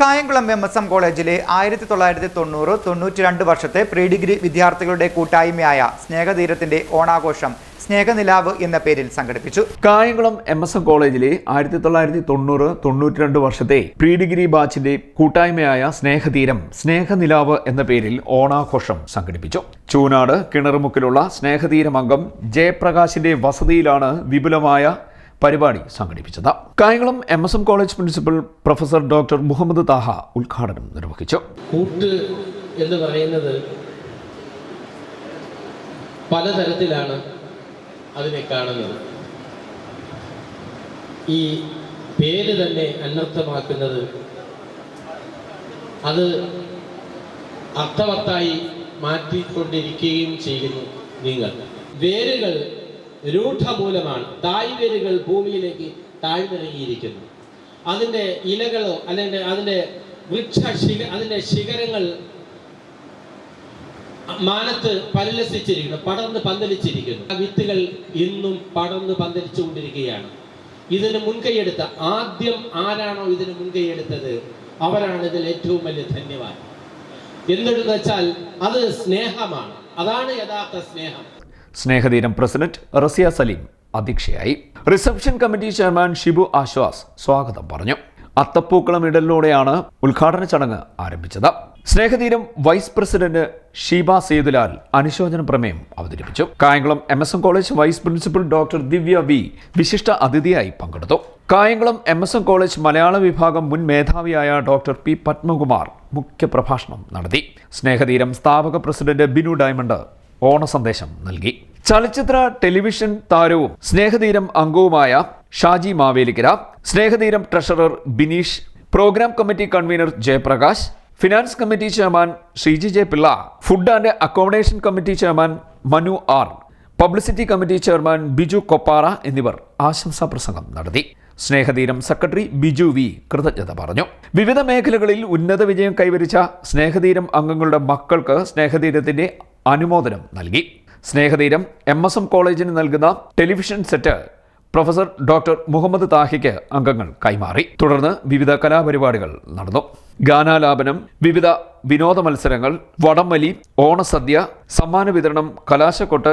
Kayamkulam M S M കോളേജിലെ ആയിരത്തി തൊള്ളായിരത്തി തൊണ്ണൂറ് തൊണ്ണൂറ്റി രണ്ട് വർഷത്തെ പ്രീ ഡിഗ്രി വിദ്യാർത്ഥികളുടെ കൂട്ടായ്മയായ സ്നേഹതീരത്തിന്റെ ഓണാഘോഷം സ്നേഹനിലാവ് എന്ന പേരിൽ സംഘടിപ്പിച്ചു. കായംകുളം എം എസ് എം കോളേജിലെ ആയിരത്തി തൊള്ളായിരത്തി തൊണ്ണൂറ് തൊണ്ണൂറ്റി രണ്ട് വർഷത്തെ പ്രീ ഡിഗ്രി ബാച്ചിന്റെ കൂട്ടായ്മയായ സ്നേഹതീരം സ്നേഹനിലാവ് എന്ന പേരിൽ ഓണാഘോഷം സംഘടിപ്പിച്ചു. ചൂനാട് കിണറുമുക്കിലുള്ള സ്നേഹതീരം അംഗം ജയപ്രകാശിന്റെ വസതിയിലാണ് വിപുലമായ പരിപാടി സംഘടിപ്പിച്ചത്. Kayamkulam M S M college principal professor doctor Muhammad Taha ഉദ്ഘാടനം നിർവഹിച്ചു. കൂട്ട് എന്ന് പറയുന്നത് പലതരത്തിലാണ് അതിനെ കാണുന്നത്. ഈ പേര് തന്നെ അനർത്ഥമാക്കുന്നത് അത് അർത്ഥവത്തായി മാറ്റിക്കൊണ്ടിരിക്കുകയും ചെയ്യുന്നു നിങ്ങൾ. വേരുകൾ രൂഢമൂലമാണ് തായ്വേരുകൾ ഭൂമിയിലേക്ക് താഴ്ന്നിറങ്ങിയിരിക്കുന്നു. അതിന്റെ ഇലകളോ അല്ലെങ്കിൽ അതിന്റെ വൃക്ഷ ശിഖ അതിന്റെ ശിഖരങ്ങൾ മാനത്ത് പരിലസിച്ചിരിക്കുന്നു പടർന്ന് പന്തലിച്ചിരിക്കുന്നു. ആ വിത്തുകൾ ഇന്നും പടർന്ന് പന്തലിച്ചുകൊണ്ടിരിക്കുകയാണ്. ഇതിന് മുൻകൈയെടുത്ത ആദ്യം ആരാണോ ഇതിന് മുൻകൈയെടുത്തത്? അവരാണ് ഇതിൽ ഏറ്റവും വലിയ ധന്യവാദം. എന്തെന്ന് വെച്ചാൽ അത് സ്നേഹമാണ്. അതാണ് യഥാർത്ഥ സ്നേഹം. സ്നേഹതീരം പ്രസിഡന്റ് റസിയ സലീം അധ്യക്ഷയായി. Reception committee chairman Shibu Aswas സ്വാഗതം പറഞ്ഞു. അത്തപ്പൂക്കളം ഇടലിലൂടെയാണ് ഉദ്ഘാടന ചടങ്ങ് ആരംഭിച്ചത്. സ്നേഹതീരം വൈസ് പ്രസിഡന്റ് ഷീബ സേതുലാൽ അനുശോചന പ്രമേയം അവതരിപ്പിച്ചു. Kayamkulam M S M college vice principal doctor Divya V വിശിഷ്ട അതിഥിയായി പങ്കെടുത്തു. Kayamkulam M S M college മലയാള വിഭാഗം മുൻ മേധാവിയായ ഡോക്ടർ പി പത്മകുമാർ മുഖ്യപ്രഭാഷണം നടത്തി. സ്നേഹതീരം സ്ഥാപക പ്രസിഡന്റ് ബിനു ഡയമണ്ട് ഓണസന്ദേശം നൽകി. ചലച്ചിത്ര ടെലിവിഷൻ താരവും സ്നേഹതീരം അംഗവുമായ Shaji Mavelikkara Snehatheeram treasurer Bineesh programme committee convener Jayaprakash finance committee chairman Sreeji J Pillai food and accommodation committee chairman Manu R publicity committee chairman Biju Koppara എന്നിവർ ആശംസാ പ്രസംഗം നടത്തി. സ്നേഹതീരം സെക്രട്ടറി ബിജു വി കൃതജ്ഞത പറഞ്ഞു. വിവിധ മേഖലകളിൽ ഉന്നത വിജയം കൈവരിച്ച സ്നേഹതീരം അംഗങ്ങളുടെ മക്കൾക്ക് സ്നേഹതീരത്തിന്റെ അനുമോദനം നൽകി. സ്നേഹതീരം എം എസ് എം കോളേജിന് നൽകുന്ന television set professor doctor Muhammad താഹിക്ക് അംഗങ്ങൾ കൈമാറി. തുടർന്ന് വിവിധ കലാപരിപാടികൾ നടന്നു. ഗാനാലാപനം വിവിധ വിനോദ മത്സരങ്ങൾ വടംവലി ഓണസദ്യ സമ്മാന വിതരണം കലാശക്കൊട്ട്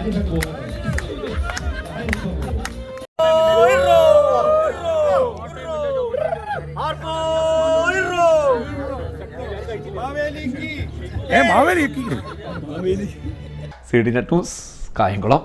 എന്നിവ C D net news Kayamkulam.